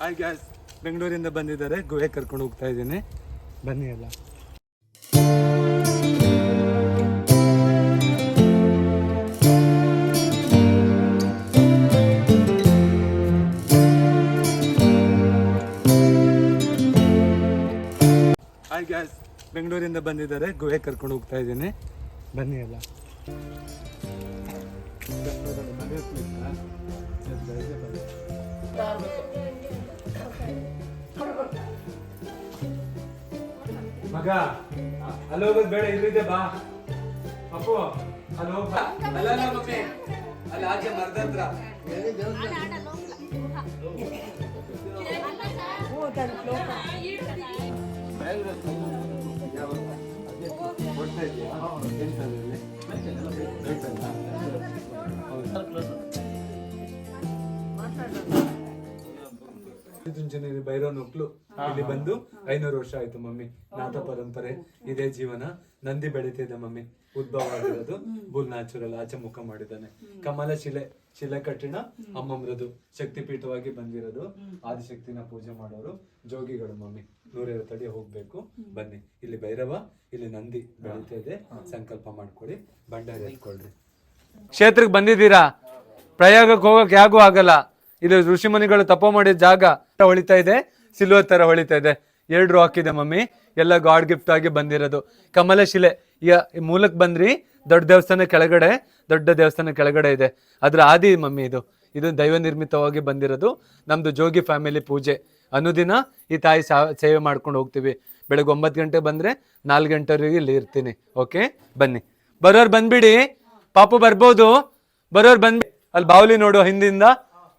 Hi gas ಬೆಂಗಳೂರಿಂದ ಬಂದಿದ್ದಾರೆ. ಗುಹೆ ಕರ್ಕೊಂಡು ಹೋಗ್ತಾ ಇದ್ದೀನಿ. ಬನ್ನಿ ಎಲ್ಲ. ಹಾಯ್ ಗ್ಯಾಸ್ ಬೆಂಗಳೂರಿಂದ ಬಂದಿದ್ದಾರೆ. ಗುಹೆ ಕರ್ಕೊಂಡು ಹೋಗ್ತಾ ಇದ್ದೀನಿ. ಬನ್ನಿ ಎಲ್ಲ. ಮಗ ಅಲ್ಲಿ ಹೋಗೋದು ಬೇಡ ಇಲ್ಲಿದೆ ಬಾ ಅಪ್ಪು ಅಲ್ಲಿ ಹೋಗ. ಅಲ್ಲ ಅಲ್ಲ ಅಲ್ಲಿ, ಆಚೆ ಮರದ ಹತ್ರ ಕೊಡ್ತಾ? ಭೈರವನ ಒಕ್ಲು ಇಲ್ಲಿ ಬಂದು ಐನೂರು ವರ್ಷ ಆಯ್ತು ಮಮ್ಮಿ ನಾಥ ಪರಂಪರೆ ಇದೇ ಜೀವನ ನಂದಿ ಬೆಳೀತಿದೆ ಮಮ್ಮಿ ಉದ್ಭವ ಆಗಿರೋದು. ಬುಲ್ ನ್ಯಾಚುರಲ್ ಆಚೆ ಮುಖ ಮಾಡಿದ್ದಾನೆ. ಕಮಲ ಶಿಲೆ ಶಿಲೆ ಕಠಿಣ ಅಮ್ಮಮ್ರದು ಶಕ್ತಿಪೀಠವಾಗಿ ಬಂದಿರೋದು. ಆದಿಶಕ್ತಿನ ಪೂಜೆ ಮಾಡೋರು ಜೋಗಿಗಳು ಮಮ್ಮಿ. ನೂರೈವತ್ತು ಅಡಿ ಹೋಗ್ಬೇಕು. ಬನ್ನಿ. ಇಲ್ಲಿ ಭೈರವ ಇಲ್ಲಿ ನಂದಿ ಬೆಳೀತಾ ಇದೆ. ಸಂಕಲ್ಪ ಮಾಡ್ಕೊಳ್ಳಿ. ಭಂಡಾರಿ ಎತ್ಕೊಳ್ರಿ. ಕ್ಷೇತ್ರಕ್ಕೆ ಬಂದಿದ್ದೀರಾ? ಪ್ರಯೋಗಕ್ಕೆ ಹೋಗಕ್ಕೆ ಯಾಗೂ ಆಗಲ್ಲ. ಇದು ಋಷಿಮುನಿಗಳು ತಪ ಮಾಡಿದ ಜಾಗ ಹೊಳಿತಾ ಇದೆ ಸಿಲ್ವರ್ ತರ ಹೊಳಿತಾ ಇದೆ. ಎರಡು ರಾಕ್ ಇದೆ ಮಮ್ಮಿ. ಎಲ್ಲ ಗಾಡ್ ಗಿಫ್ಟ್ ಆಗಿ ಬಂದಿರೋದು. ಕಮಲ ಶಿಲೆ, ಈ ಮೂಲಕ್ ಬಂದ್ರಿ, ದೊಡ್ಡ ದೇವಸ್ಥಾನ ಕೆಳಗಡೆ, ದೊಡ್ಡ ದೇವಸ್ಥಾನ ಕೆಳಗಡೆ ಇದೆ. ಅದ್ರ ಆದಿ ಮಮ್ಮಿ ಇದು. ಇದು ದೈವ ನಿರ್ಮಿತವಾಗಿ ಬಂದಿರೋದು. ನಮ್ದು ಜೋಗಿ ಫ್ಯಾಮಿಲಿ ಪೂಜೆ. ಅನುದಿನ ಈ ತಾಯಿ ಸೇವೆ ಮಾಡ್ಕೊಂಡು ಹೋಗ್ತೀವಿ. ಬೆಳಗ್ಗೆ ಒಂಬತ್ತು ಗಂಟೆ ಬಂದ್ರೆ ನಾಲ್ಕು ಗಂಟೆವರೆಗೆ ಇಲ್ಲಿ ಇರ್ತೀನಿ. ಓಕೆ ಬನ್ನಿ. ಬರೋರು ಬಂದ್ಬಿಡಿ. ಪಾಪು ಬರ್ಬೋದು. ಬರೋರು ಬಂದ್ಬಿಡಿ. ಅಲ್ಲಿ ಬಾವಲಿ ನೋಡು ಹಿಂದಿಂದ.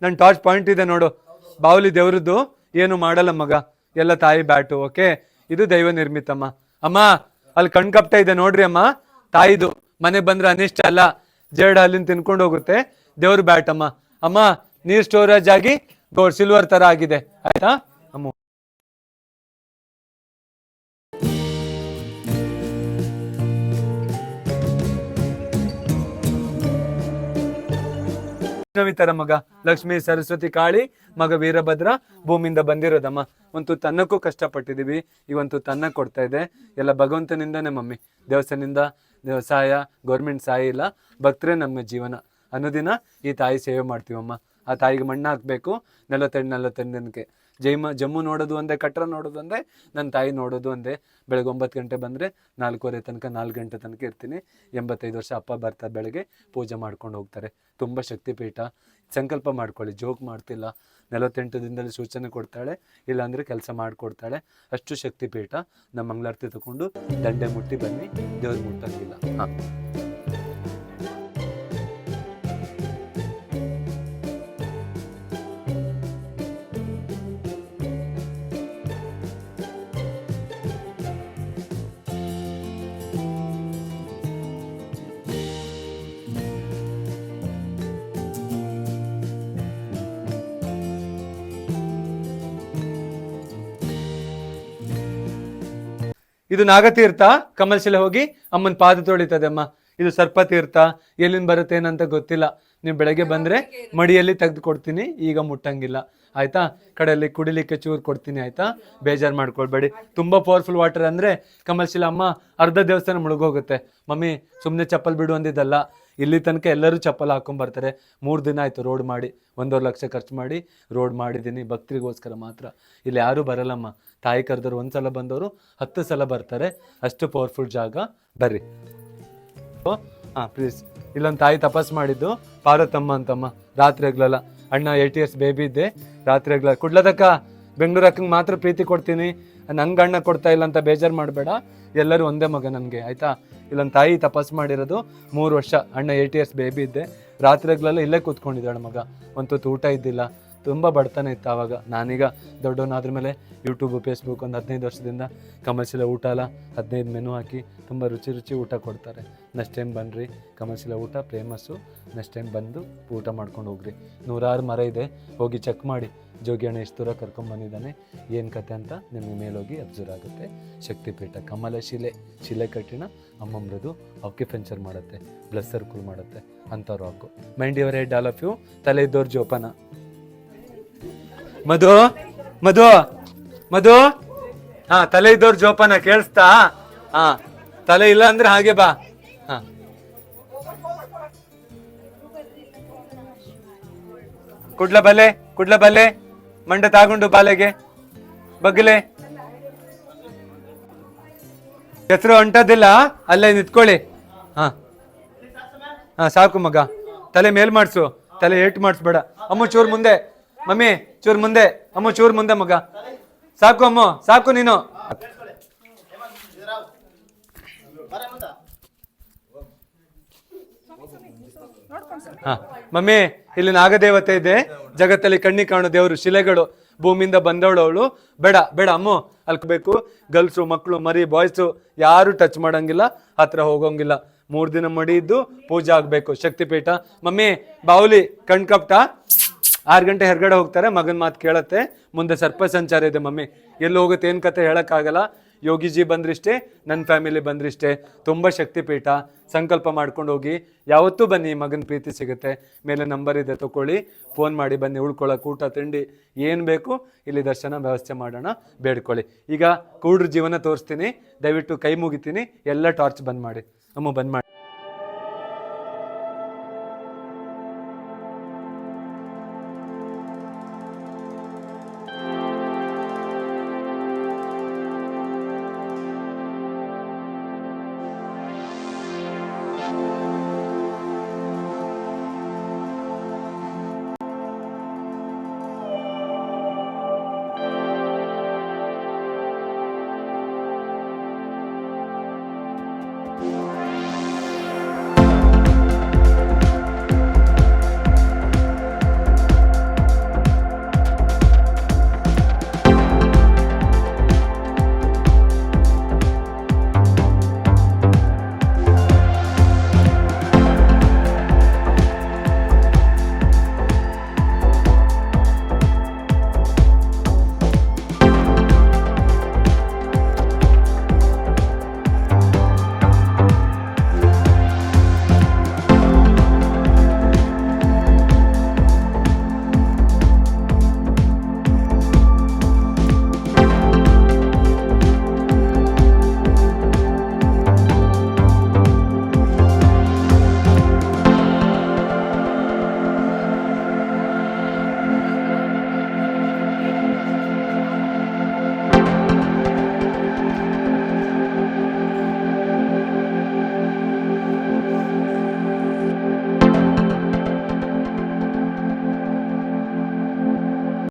ನನ್ನ ಟಾರ್ಚ್ ಪಾಯಿಂಟ್ ಇದೆ ನೋಡು. ಬಾವಲಿ ದೇವ್ರದ್ದು. ಏನು ಮಾಡಲ್ಲ ಮಗ. ಎಲ್ಲ ತಾಯಿ ಬ್ಯಾಟು, ಓಕೆ? ಇದು ದೈವ ನಿರ್ಮಿತಮ್ಮ. ಅಮ್ಮ, ಅಲ್ಲಿ ಕಣ್ ಕಪ್ತಾ ಇದೆ ನೋಡ್ರಿ ಅಮ್ಮ. ತಾಯಿದು. ಮನೆ ಬಂದ್ರೆ ಅನಿಷ್ಟ ಅಲ್ಲ. ಜೇಡ ಅಲ್ಲಿಂದ ತಿನ್ಕೊಂಡು ಹೋಗುತ್ತೆ. ದೇವ್ರ ಬ್ಯಾಟ್ ಅಮ್ಮ ಅಮ್ಮ ನೀರ್ ಸ್ಟೋರೇಜ್ ಆಗಿ ಸಿಲ್ವರ್ ತರ ಆಗಿದೆ. ಆಯ್ತಾ? ಅಮ್ಮ. ವೈಷ್ಣವಿ ತರ ಮಗ, ಲಕ್ಷ್ಮಿ ಸರಸ್ವತಿ ಕಾಳಿ, ಮಗ ವೀರಭದ್ರ ಭೂಮಿಯಿಂದ ಬಂದಿರೋದಮ್ಮ. ಒಂದು ತನ್ನಕ್ಕೂ ಕಷ್ಟಪಟ್ಟಿದ್ದೀವಿ. ಇವಂತೂ ತನ್ನ ಕೊಡ್ತಾ ಇದೆ. ಎಲ್ಲ ಭಗವಂತನಿಂದನೇ ಮಮ್ಮಿ. ದೇವಸ್ಥಾನದಿಂದ ದೇವ- ಸಹಾಯ ಗೌರ್ಮೆಂಟ್ ಸಹಾಯ ಇಲ್ಲ ಭಕ್ತರೇ ನಮ್ಮ ಜೀವನ. ಅನ್ನೋದಿನ ಈ ತಾಯಿ ಸೇವೆ ಮಾಡ್ತೀವಮ್ಮ. ಆ ತಾಯಿಗೆ ಮಣ್ಣು ಹಾಕಬೇಕು ನಲವತ್ತೆರಡು ನಲವತ್ತೆರಡು ದಿನಕ್ಕೆ ಜೈಮ, ಜಮ್ಮು ನೋಡೋದು ಒಂದೇ, ಕಟ್ರ ನೋಡೋದು ಒಂದೇ ನನ್ನ ತಾಯಿ ನೋಡೋದು ಒಂದೇ. ಬೆಳಗ್ಗೆ ಒಂಬತ್ತು ಗಂಟೆ ಬಂದರೆ ನಾಲ್ಕೂವರೆ ತನಕ, ನಾಲ್ಕು ಗಂಟೆ ತನಕ ಇರ್ತೀನಿ. ಎಂಬತ್ತೈದು ವರ್ಷ ಅಪ್ಪ ಬರ್ತಾರೆ ಬೆಳಗ್ಗೆ ಪೂಜೆ ಮಾಡ್ಕೊಂಡು ಹೋಗ್ತಾರೆ. ತುಂಬ ಶಕ್ತಿಪೀಠ. ಸಂಕಲ್ಪ ಮಾಡ್ಕೊಳ್ಳಿ, ಜೋಕ್ ಮಾಡ್ತಿಲ್ಲ. ನಲವತ್ತೆಂಟು ದಿನದಲ್ಲಿ ಸೂಚನೆ ಕೊಡ್ತಾಳೆ, ಇಲ್ಲಾಂದರೆ ಕೆಲಸ ಮಾಡಿಕೊಡ್ತಾಳೆ. ಅಷ್ಟು ಶಕ್ತಿಪೀಠ. ನಮ್ಮ ಮಂಗಳಾರತಿ ತಗೊಂಡು ದಂಡೆ ಮುಟ್ಟಿ ಬನ್ನಿ, ದೇವ್ರು ಮುಟ್ಟಂಗಿಲ್ಲ ಹಾಂ. ಇದು ನಾಗತೀರ್ಥ. ಕಮಲ್ಶಿಲೆ ಹೋಗಿ ಅಮ್ಮನ ಪಾದ ತೊಳಿತದೆ ಅಮ್ಮ ಇದು ಸರ್ಪತೀರ್ಥ. ಎಲ್ಲಿಂದ ಬರುತ್ತೆ ಏನಂತ ಗೊತ್ತಿಲ್ಲ. ನೀವು ಬೆಳಗ್ಗೆ ಬಂದ್ರೆ ಮಡಿಯಲ್ಲಿ ತೆಗೆದು ಕೊಡ್ತೀನಿ ಈಗ ಮುಟ್ಟಂಗಿಲ್ಲ. ಆಯ್ತಾ? ಕಡೆಯಲ್ಲಿ ಕುಡಿಲಿಕ್ಕೆ ಚೂರು ಕೊಡ್ತೀನಿ, ಆಯ್ತಾ? ಬೇಜಾರು ಮಾಡ್ಕೊಳ್ಬೇಡಿ. ತುಂಬಾ ಪವರ್ಫುಲ್ ವಾಟರ್ ಅಂದ್ರೆ ಕಮಲ್ಶಿಲ ಅಮ್ಮ ಅರ್ಧ ದೇವಸ್ಥಾನ ಮುಳುಗೋಗುತ್ತೆ. ಮಮ್ಮಿ ಸುಮ್ಮನೆ ಚಪ್ಪಲ್ ಬಿಡು ಅಂದಿದ್ದಲ್ಲ. ಇಲ್ಲಿ ತನಕ ಎಲ್ಲರೂ ಚಪ್ಪಲ್ ಹಾಕೊಂಡ್ ಬರ್ತಾರೆ. ಮೂರು ದಿನ ಆಯ್ತು ರೋಡ್ ಮಾಡಿ, ಒಂದೂವರೆ ಲಕ್ಷ ಖರ್ಚು ಮಾಡಿ ರೋಡ್ ಮಾಡಿದ್ದೀನಿ. ಭಕ್ತರಿಗೋಸ್ಕರ ಮಾತ್ರ. ಇಲ್ಲಿ ಯಾರೂ ಬರಲ್ಲಮ್ಮ. ತಾಯಿ ಕರೆದವ್ರು ಒಂದ್ಸಲ ಬಂದವರು ಹತ್ತು ಸಲ ಬರ್ತಾರೆ. ಅಷ್ಟು ಪವರ್ಫುಲ್ ಜಾಗ. ಬರ್ರಿ. ಹಾಂ ಪ್ಲೀಸ್ ಇಲ್ಲೊಂದು ತಾಯಿ ತಪಸ್ ಮಾಡಿದ್ದು. ಪಾರ್ವತಮ್ಮ ಅಂತಮ್ಮ. ರಾತ್ರಿ ಹಗ್ಲಲ್ಲ ಅಣ್ಣ ಏಟ್ ಇಯರ್ಸ್ ಬೇಬಿ ಇದ್ದೆ ರಾತ್ರಿ ಹಗ್ಲ ಕುಡ್ಲದಕ್ಕ? ಬೆಂಗಳೂರು ಅಕ್ಕಂಗೆ ಮಾತ್ರ ಪ್ರೀತಿ ಕೊಡ್ತೀನಿ. ನಂಗೆ ಅಣ್ಣ ಕೊಡ್ತಾ ಇಲ್ಲ ಅಂತ ಬೇಜಾರು ಮಾಡಬೇಡ. ಎಲ್ಲರೂ ಒಂದೇ ಮಗ ನನಗೆ, ಆಯಿತಾ? ಇಲ್ಲೊಂದು ತಾಯಿ ತಪಸ್ ಮಾಡಿರೋದು ಮೂರು ವರ್ಷ. ಅಣ್ಣ ಏಯ್ಟ್ ಇಯರ್ಸ್ ಬೇಬಿ ಇದ್ದೆ. ರಾತ್ರಿಗಳೆಲ್ಲ ಇಲ್ಲೇ ಕೂತ್ಕೊಂಡಿದ್ದಾಳೆ ಮಗ. ಒಂದು ಊಟ ಇದ್ದಿಲ್ಲ. ತುಂಬ ಬಡತನ ಇತ್ತು ಆವಾಗ ನಾನೀಗ ದೊಡ್ಡವನಾದ್ರ ಮೇಲೆ ಯೂಟ್ಯೂಬ್ ಫೇಸ್ಬುಕ್ ಒಂದು ಹದಿನೈದು ವರ್ಷದಿಂದ ಕಮರ್ಷಿಯಲ್ ಊಟ ಅಲ್ಲ ಹದಿನೈದು ಮೆನು ಹಾಕಿ ತುಂಬ ರುಚಿ ರುಚಿ ಊಟ ಕೊಡ್ತಾರೆ. ನೆಕ್ಸ್ಟ್ ಟೈಮ್ ಬನ್ನಿರಿ ಕಮರ್ಷಿಯಲ್ ಊಟ ಫೇಮಸ್ಸು ನೆಕ್ಸ್ಟ್ ಟೈಮ್ ಬಂದು ಊಟ ಮಾಡ್ಕೊಂಡು ಹೋಗ್ರಿ. ನೂರಾರು ಮರ ಇದೆ. ಹೋಗಿ ಚೆಕ್ ಮಾಡಿ. ಜೋಗಿ ಅಣ್ಣ ಎಷ್ಟು ದೂರ ಕರ್ಕೊಂಬಂದಿದ್ದಾನೆ ಏನು ಕತೆ ಅಂತ ನಿಮಗೆ ಮೇಲೋಗಿ ಅಬ್ಸರ್ವ್ ಆಗುತ್ತೆ. ಶಕ್ತಿಪೀಠ ಕಮಲ ಶಿಲೆ. ಶಿಲೆ ಕಠಿಣ ಅಮ್ಮಮ್ರದು ಆಕ್ಯುಪೆಂಚರ್ ಮಾಡುತ್ತೆ. ಬ್ಲಡ್ ಸರ್ಕುಲ್ ಮಾಡುತ್ತೆ. ಅಂಥವ್ರು ಹಾಕು mind your head all of you ತಲೆ ಇದ್ದವ್ರ ಜೋಪಾನ. ಮಧು ಮಧು ಮಧು. ಹಾ, ತಲೆ ಇದ್ದವ್ರ ಜೋಪಾನ ಕೇಳಿಸ್ತಾ? ಹಾ, ತಲೆ ಇಲ್ಲ ಅಂದ್ರೆ ಹಾಗೆ ಬಾ. ಕುಡ್ಲ ಬಲೆ ಕುಡ್ಲ ಬಲೆ ಮಂಡ ತಾಗೊಂಡು ಬಾಲೆಗೆ. ಬಗ್ಲೆ. ಹೆಸರು ಹೊಂಟದಿಲ್ಲ ಅಲ್ಲೇ ನಿಂತ್ಕೊಳ್ಳಿ. ಹಾ. ಹಾ, ಸಾಕು ಮಗ. ತಲೆ ಮೇಲ್ ಮಾಡ್ಸು. ತಲೆ ಏಟ್ ಮಾಡಿಸ್ಬೇಡ ಅಮ್ಮ ಚೂರು ಮುಂದೆ. ಮಮ್ಮಿ ಚೂರ್ ಮುಂದೆ. ಅಮ್ಮ, ಚೂರ್ ಮುಂದೆ ಮಗ. ಸಾಕು ಅಮ್ಮ, ಸಾಕು ನೀನು. ಹಾ. ಮಮ್ಮಿ, ಇಲ್ಲಿ ನಾಗದೇವತೆ ಇದೆ. ಜಗತ್ತಲ್ಲಿ ಕಣ್ಣಿ ಕಾಣೋ ದೇವರು, ಶಿಲೆಗಳು, ಭೂಮಿಯಿಂದ ಬಂದವಳು ಅವಳು ಬೇಡ ಬೇಡ ಅಮ್ಮ, ಅಲ್ಕಬೇಕು. ಗರ್ಲ್ಸು, ಮಕ್ಕಳು, ಮರಿ, ಬಾಯ್ಸು, ಯಾರು ಟಚ್ ಮಾಡಂಗಿಲ್ಲ ಹತ್ರ ಹೋಗೋಂಗಿಲ್ಲ. ಮೂರ್ ದಿನ ಮಡಿ ಇದ್ದು ಪೂಜೆ ಆಗ್ಬೇಕು, ಶಕ್ತಿಪೀಠ. ಮಮ್ಮಿ, ಬಾವುಲಿ, ಕಣ್ಕಪ್ಟ? ಆರು ಗಂಟೆ ಹೊರಗಡೆ ಹೋಗ್ತಾರೆ, ಮಗನ ಮಾತು ಕೇಳತ್ತೆ. ಮುಂದೆ ಸರ್ಪ ಸಂಚಾರ ಇದೆ ಮಮ್ಮಿ. ಎಲ್ಲಿ ಹೋಗುತ್ತೆ ಏನು ಕತೆ ಹೇಳೋಕ್ಕಾಗಲ್ಲ. ಯೋಗಿಜಿ ಬಂದ್ರಿಷ್ಟೇ ನನ್ನ ಫ್ಯಾಮಿಲಿ ಬಂದ್ರಿಷ್ಟೇ. ತುಂಬ ಶಕ್ತಿಪೀಠ. ಸಂಕಲ್ಪ ಮಾಡ್ಕೊಂಡು ಹೋಗಿ. ಯಾವತ್ತೂ ಬನ್ನಿ ಮಗನ ಪ್ರೀತಿ ಸಿಗುತ್ತೆ. ಮೇಲೆ ನಂಬರ್ ಇದೆ ತಗೊಳ್ಳಿ ಫೋನ್ ಮಾಡಿ ಬನ್ನಿ ಉಳ್ಕೊಳ್ಳೋಕೆ ಊಟ, ತಿಂಡಿ. ಏನು ಬೇಕು, ಇಲ್ಲಿ ದರ್ಶನ ವ್ಯವಸ್ಥೆ ಮಾಡೋಣ. ಬೇಡ್ಕೊಳ್ಳಿ. ಈಗ ಕೂಡ್ರ ಜೀವನ ತೋರಿಸ್ತೀನಿ. ದಯವಿಟ್ಟು ಕೈ ಮುಗಿತೀನಿ. ಎಲ್ಲ ಟಾರ್ಚ್ ಬಂದ್ ಮಾಡಿ. ಅಮ್ಮ ಬಂದ್ ಮಾಡಿ.